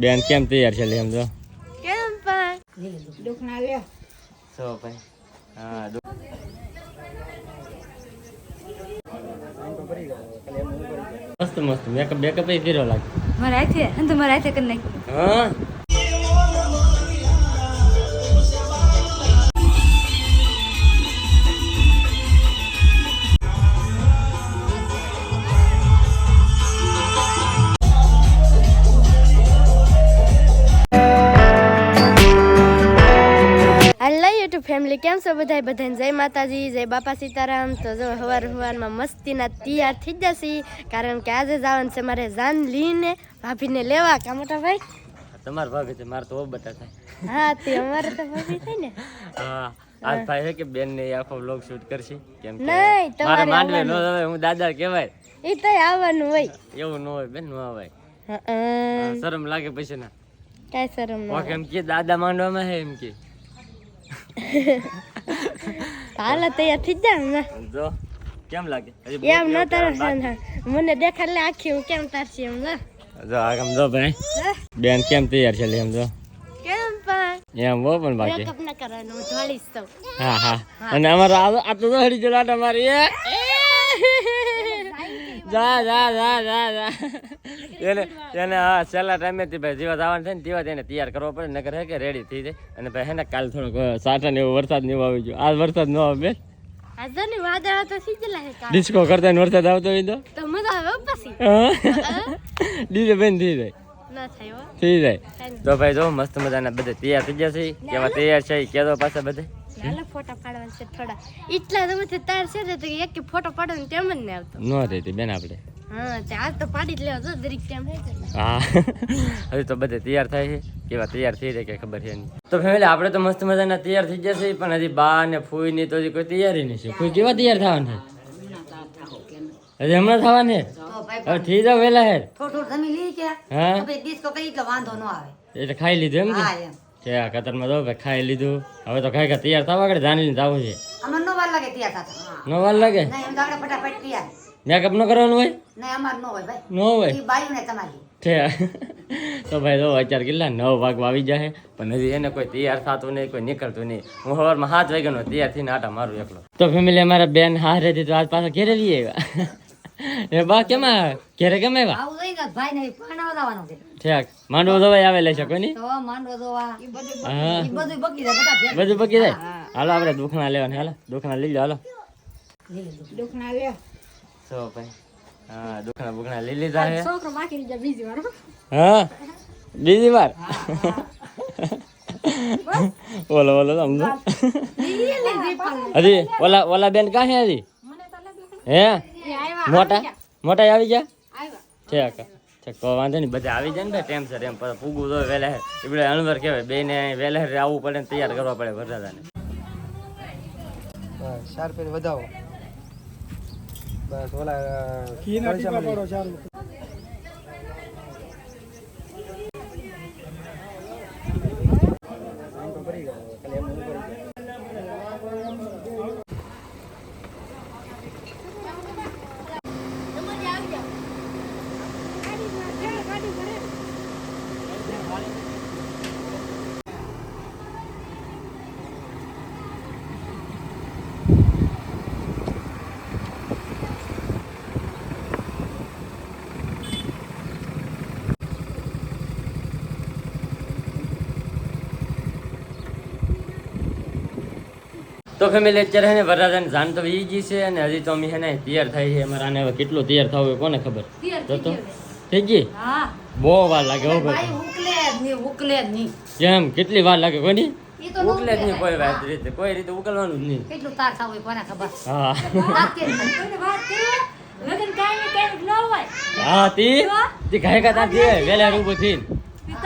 બેન કેમ તૈયાર છે લેમ એમ જો કેમ પણ? દુખના લે સો ભાઈ હા દુખ મસ્ત મસ્ત. મેકઅપ બેકઅપ એ કર્યો લાગે. મારા હાથે? અને તો મારા હાથે કરી નાખ્યું. હા? ફેમિલી કેમ છો બધાય? બધાને જય માતાજી જય બાપા સીતારામ. તો જો હવાર હવારમાં મસ્તીના તૈયાર થઈ જશે. કારણ કે આજે જવાનું છે મારે જાન લઈને ભાભીને લેવા. કા મોટા ભાઈ? તમાર ભાભી છે મારે તો ઓ બતા થાય હા તે અમારે તો ભાભી થાય ને. હા આજ ભાઈ છે કે બેન ને આખો વ્લોગ શૂટ કરશે. કેમ કે નહીં, તમારે મારે માંડવે નો હવે હું દાદા કહેવાય. એ તો આવવાનું હોય. એવું ન હોય બેન નો આવે શરમ લાગે પછી ના. કાંઈ શરમ ન ઓકે એમ કે દાદા માંડવામાં હે એમ કે. હાલ તૈયાર થઈ જાય ને. જો કેમ લાગે? એમ ન તરસ મને દેખાડ લે આખી હું કેમ તરસી એમ ને જો આગમ જો ભાઈ. બેન કેમ તૈયાર છે એમ જો. કેમ પણ? એમ વો પણ બાકી. મેકઅપ ન કરવાનો હું તો. હા હા. અને અમારો આ આ તો જોડી જોડા લાટા મારી એ! જા જા જા જા જા. એને એને હા છેલ્લા ટાઈમે થી ભાઈ જીવા જવાનું છે ને તેવા તેને તૈયાર કરવો પડે નગર હે કે રેડી થઈ જાય. અને ભાઈ હે ને કાલ થોડોક સાટા ને એવો વરસાદ ને એવું આવી ગયો. આજ વરસાદ ન આવે બેન. આજે ને વાદળા તો સીજેલા હે કાલ. ડિસ્કો કરતા વરસાદ આવતો હોય તો? ડીજે બેન થઈ જાય. થઈ જાય. ભાઈ જો મસ્ત મજાના બધે તૈયાર થઈ જશે કેવા તૈયાર છે કેદો પાછા બધે. હાલો ફોટા પાડવાના છે થોડા. એટલા તમે તાર છે ને તો એક ફોટો પાડવાનો ટેમ જ નહીં આવતો. ન રહેતી બેન આપણે. હા તે તો પાડી જ લેવો જો દરેક ટેમ હે હા. હજી તો બધે તૈયાર થાય છે. કેવા તૈયાર થઈ જાય કે ખબર છે તો ફેમિલી આપણે તો મસ્ત મજાના તૈયાર થઈ જશે પણ હજી બા ને ફૂઈ ની તો હજી કોઈ તૈયારી નહીં છે. ફૂઈ કેવા તૈયાર થવાના હજી હમણાં થવાને હવે થઈ જાવ વેલા હેર. થોડું થોડું જમી લઈ ગયા હા? હવે ડિસ્કો કઈ એટલે વાંધો ન આવે. એટલે ખાઈ લીધું એમ હા એમ. છે આ કતરમાં તો ખાઈ લીધું. હવે તો ખાઈ તૈયાર થવા આગળ જાણી લઈને જવું છે નો વાર લાગે ત્યાં સાથે ન વાર લાગે? નહીં એમ આપણે ફટાફટ તૈયાર. મેકઅપ નો કરવાનું હોય? નહીં અમાર ન હોય ભાઈ. ન હોય? એ બાયું ને તમારી. છે. તો ભાઈ જો અત્યારે કેટલા નવ વાગવા આવી જાય પણ હજી એને કોઈ તૈયાર થતું નહીં કોઈ નીકળતું નહીં. હું સવારમાં સાત વાગ્યાનો તૈયાર થઈને આટા મારું એકલો. તો ફેમિલી અમારા બેન હારે હતી તો આજ પાછા ઘેરે લઈ આવ્યા. એ બા કેમ ઘેરે કેમ આવ્યા? ભાઈ નહીં પાણા છે. ઠેક. માંડવો દવાઈ તો માંડવો જોવા. હા. બધું જાય બધું પકી જાય? હાલો આપણે દુખણા લેવાના હાલો. દુખણા લઈ લો હાલો. દુખના લે. સો ભાઈ હા દુખણા બુખણા લઈ લીધા છોકરો બાકી બીજી વાર હા. બીજી વાર? ઓલો ઓલો સમજો. હજી ઓલા ઓલા બેન કાં હે હજી? હે? મોટા? મોટા આવી ગયા? ઠીક. તો વાંધો નહીં બધા આવી જાય ને ભાઈ સર એમ પછી પૂગું તો વહેલા એટલે અણવર કહેવાય બે ને વહેલા આવવું પડે ને તૈયાર કરવા પડે વરસાદાને ચાર પેર વધાવો. બસ ઓલા તો ફેમિલી અત્યારે હે ને વરરાજાને જાન તો વી ગઈ છે અને હજી તો અમે હે ને તૈયાર થાય છે. અમારે આને હવે કેટલું તૈયાર થવું હોય કોને ખબર? તો તો થઈ ગઈ? હા. બહુ વાર લાગે હો ભાઈ. ઉકલે જ ઉકલે જ નહીં. કેમ? કેટલી વાર લાગે કોની? ઉકલે જ નહીં કોઈ વાત રીતે. કોઈ રીતે ઉકલવાનું જ નહીં. કેટલું તાર ખાવું હોય કોને ખબર? હા. હા તી. તી? ઘરે કા તાતી વેલા રૂબો થી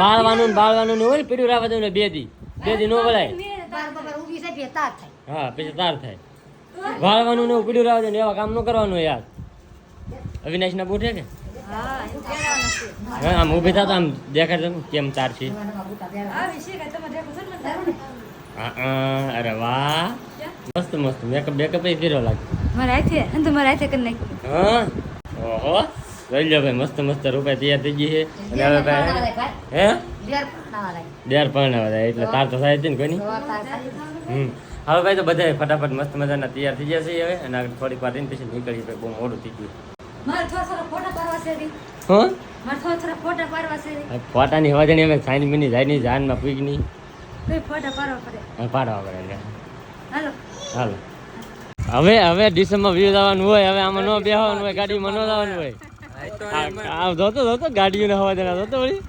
વાળવાનું ને બાળવાનું ને હોય પીડ્યું પીડું રાવા દેવું ને બે દી બે દી નો બોલાય બાર બપોર ઊભી છે તાર થાય. હા પછી તાર થાય. વાળવાનું ને એવું પીડું રાવા દેવું ને એવા કામ ન કરવાનું યાર. અવિનાશ ના બૂઠે કે? હા એવું કહેવાનું છે. હા આમ ઊભી થતા આમ દેખાડે છે કેમ તાર છે. એમાં બુટા પહેરવાના. હા હા, અરે વાહ. મસ્ત મસ્ત. મેકઅપ બેકઅપ એ કર્યો લાગે મારા હાથે? અને તો મારા હાથે કરી નાખ્યું. હા? ઓહો. જોઈ લો ભાઈ મસ્ત મસ્ત રૂપિયા તૈયાર થઈ ગઈ છે. અને હવે ભાઈ હે? ડેર પણ એટલે તાર તો થાય જ ને કોઈની? હમ. હવે ભાઈ તો બધા ફટાફટ મસ્ત મજાના તૈયાર થઈ ગયા છે હવે અને આગળ થોડીક વાર રહીને પછી નીકળી ભાઈ બહુ મોડું થઈ ગયું. ફોટા પાડવા છે રી. હા? મારે થોડા થોડા ફોટા પાડવા છે રી. ફોટાની હવાજણી અમે સાઈન મિની જાય ની જાનમાં પૂગની પાડવા પડે. પાડવા હાલો. હાલો. હવે હવે ડિસેમ્બર વ્યૂ જવાનું હોય હવે આમાં ન બેહવાનું હોય ગાડીમાં ન જવાનું હોય. આ- આમ જોતો જોતો ગાડીઓને હવા દેના જોતો વળી.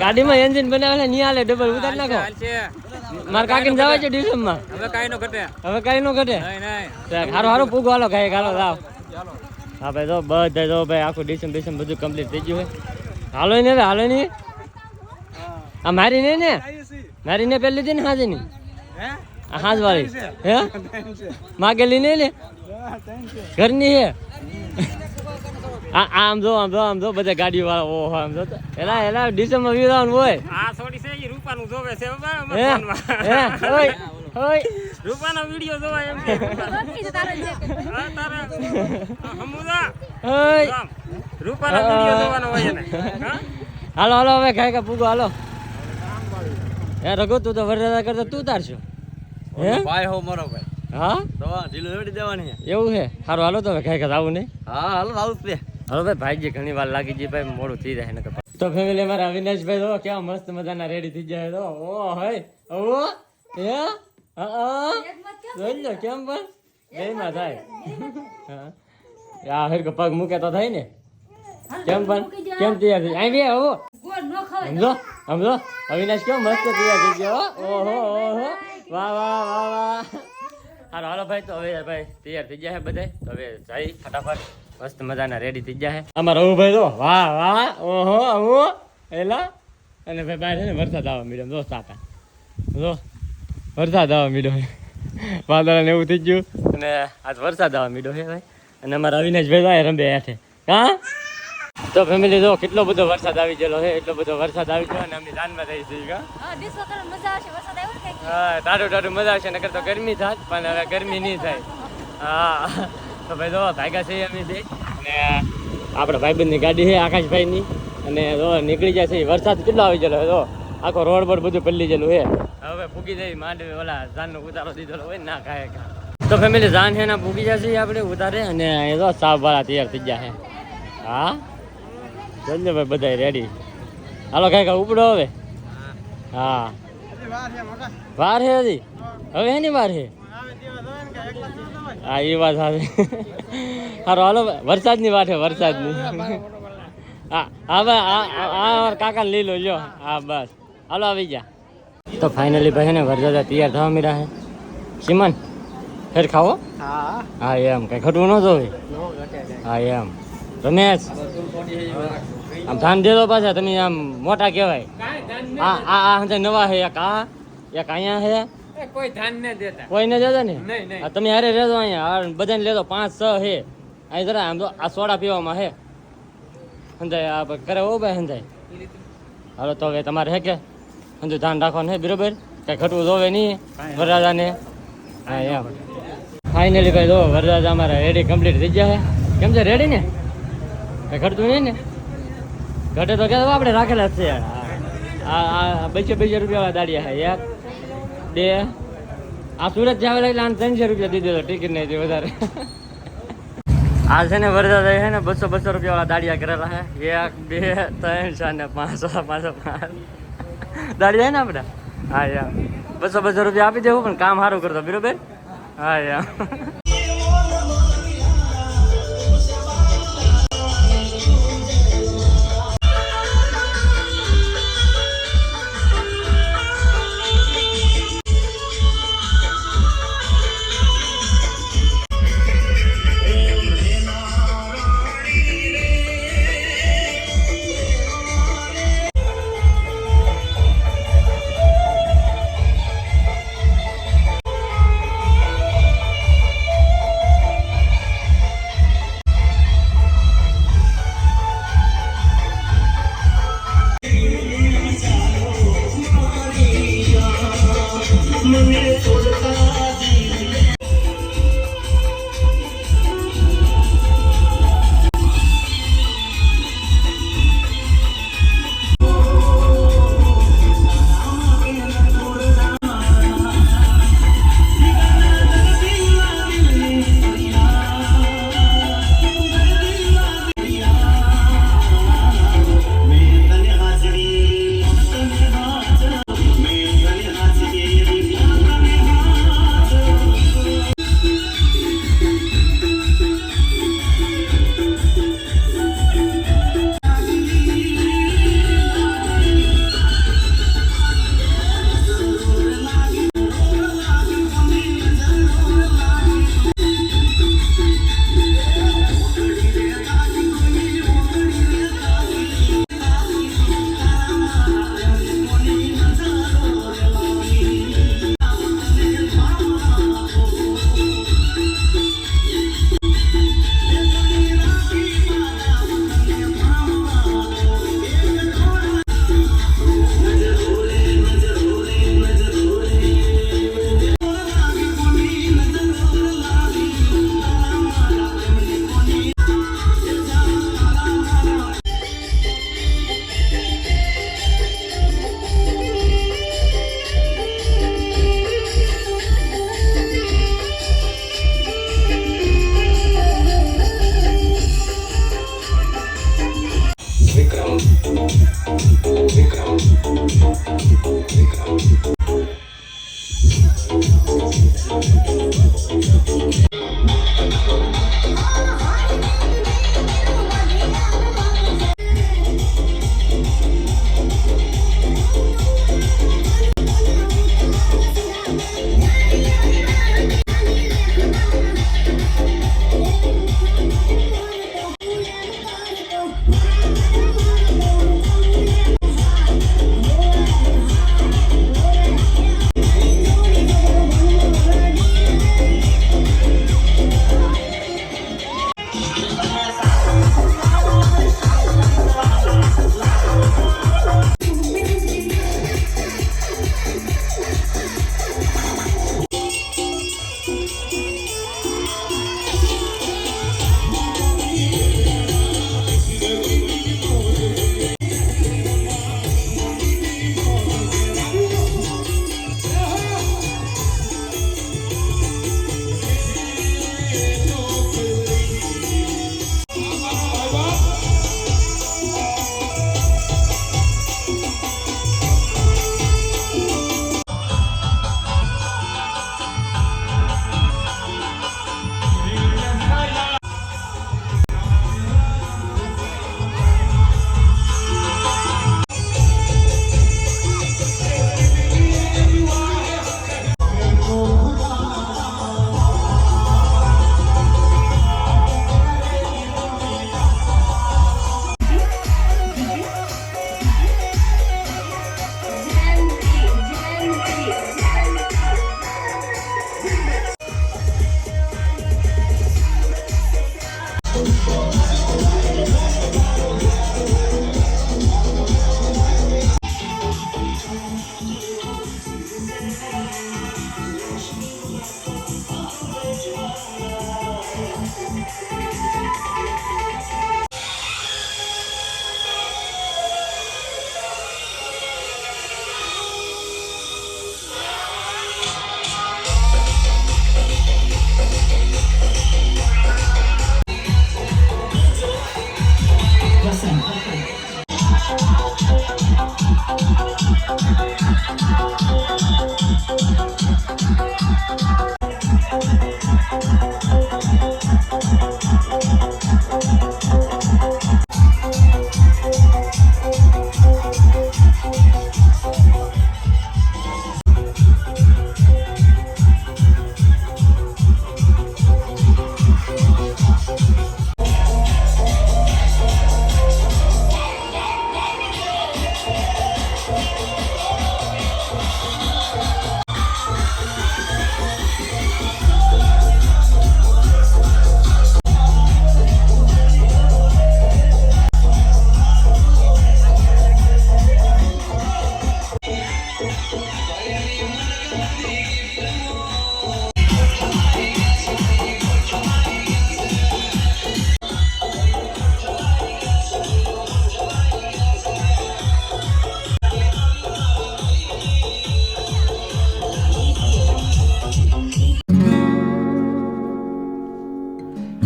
ગાડીમાં એન્જિન બનાવે છે નહીં હાલે ડબલ ઉતાર નાખો. મારે કાકીને જવા છે ડિસેમ્બરમાં હવે કાઈ નો ઘટે. હવે કઈ નો ઘટે? હારું હારું પૂગો હાલો ખાઈ ગાલો લાવ. હા ભાઈ જો બધા જો ભાઈ આખું ડિસેમ્બર ડિસેમ્બર બધું કમ્પ્લીટ થઈ ગયું હોય. હાલો ને હાલો નહીં આ મારી નહીં ને? મારી ને પેલી હતી ને હાજી ની આ હાજ વાળી હે માગેલી નહીં ને? ઘરની હે? આમ જો આમ જો આમ જો બધા ગાડી વાળા ઓહો આમ જો. એલા એલા ડિસેમ્બર વિરાન હોય. આ છોડી છે ઈ રૂપાનું જોવે છે બાબા અમારા. હે? હોય હોય. રૂપાનો વિડિયો જોવા એમ કે. હા, તારે. હમુદા. હોય. આમ, રૂપાનો વિડિયો જોવાનો હોય ને હા? હાલો હાલો હવે ખાઈ કા પૂગો હાલો. એ રઘુ તું તો વરરાજા કરતા તું તારશો હે? ભાઈ હો મારો ભાઈ. હા? દવા ડિલિવરી દેવાની એવું છે સારું હાલો તો હવે ખાઈ ખા આવું નહીં? હા હાલો આવું જ તે હવે ભાઈ, ભાઈજી, ઘણી વાર લાગી જાય ભાઈ, મોડું થઈ જાય નકર તો ફેમિલી અમારા અવિનાશભાઈ તો કેવા મસ્ત મજાના રેડી થઈ જાય તો, ઓ, હય, ઓ, હે? હા જોઈ લો, કેમ પણ? બેમાં થાય. આ હરકો પગ મૂકે તો થાય ને. કેમ પણ? કેમ તૈયાર થઈ? અહીં બે ખવાય સમજો? સમજો? અવિનાશ કેવો મસ્ત તૈયાર થઈ ગયો. ઓહો ઓહો. વાહ વાહ વાહ વાહ. હાલો હાલો ભાઈ, તો હવે ભાઈ, તૈયાર થઈ ગયા બધા તો હવે જાય ફટાફટ. મસ્ત મજાના રેડી થઈ ગયા અમારા ભાઈ તો વાહ વાહ ઓહો આવો. એલા અને ભાઈ બહાર છે ને વરસાદ આવવા મીડ્યો. દોસ્ત સાટા જો વરસાદ આવવા મીડો વાદળા ને એવું થઈ ગયું. અને આજ વરસાદ આવવા મીડો છે ભાઈ. અને અમારા અવિનાશભાઈ તો ભાઈ રંબે હેઠે હા? તો ફેમિલી જો કેટલો બધો વરસાદ આવી ગયેલો છે એટલો બધો વરસાદ આવી ગયો અને અમે જાનમાં રહી જઈ હા? ટાઢું ટાઢું મજા આવશે નકર તો ગરમી થાત પણ હવે ગરમી નહીં થાય. હા. તો ભાઈ જો ભાગ્યા છે અમે બે. અને આપણા ભાઈબંધની ગાડી છે આકાશભાઈની. અને જો નીકળી જાય છે વરસાદ કેટલો આવી ગયેલો તો જો. આખો રોડ પર બધું પલ્લી ગયેલું છે. હવે ફૂગી જાય માંડવી ઓલા જાનનો ઉતારો દીધેલો હોય ને ખાય ખા. તો ફેમિલી જાન છે ને ફૂગી જશે આપણે ઉતારે. અને એ તો સાફ વાળા તૈયાર થઈ ગયા છે. હા? ચાલજો ભાઈ બધા રેડી હાલો કાંઈ કાંઈ ઉપડો હવે. હા. વાર છે હજી? હવે એની વાર છે? હા એ વાત સાચી. સારું હાલો વરસાદની વાત છે વરસાદની. હા હા ભાઈ આ કાકા લઈ લો લ્યો. હા બસ. હાલો આવી જા તો ફાઇનલી ભાઈ ને વરસાદ તૈયાર થવા મીરા હે સિમન ફેર ખાવો? હા. હા એમ કઈ ખટવું ન જોવે? હા એમ. રમેશ આમ ધ્યાન દેજો પાછા તમે આમ મોટા કહેવાય. આ આ આ નવા હે એક આ એક અહીંયા છે. કોઈ ધ્યાન ન દેતા. કોઈ ને દેતા ને? નહીં, નહીં. આ તમે હારે રહેજો અહીંયા. આ બધાને લેજો પાંચ છ હે. અહીં જરા આમ તો આ સોડા પીવામાં હે. સમજાય આ કરે ઓ ભાઈ સમજાય હાલો તો હવે તમારે હે કે? સમજો ધ્યાન રાખવાનું હે બરોબર? કઈ ખટવું જોવે નહીં વરરાજાને. હા એમ. ફાઇનલી ભાઈ જો વરરાજા અમારા રેડી કમ્પ્લીટ થઈ ગયા છે કેમ છે રેડી ને? કઈ ખટતું નહીં ને? ઘટે તો કે આપણે રાખેલા જ છે આ આ બસો બસો રૂપિયા દાડિયા છે એક બે. આ સુરત જાવ આને ત્રણસો રૂપિયા દીધો ટિકિટ નહીં જે વધારે. આ છે ને વરસાદ છે ને બસો બસો રૂપિયા વાળા દાડિયા કરેલા છે. એક, બે, ત્રણ, ચાર ને પાંચસો પાંચસો પાંચ દાડિયા ને આપણે હા, યા. બસો બસો રૂપિયા આપી દેવું, પણ કામ સારું કરતો બરોબર હા, યા.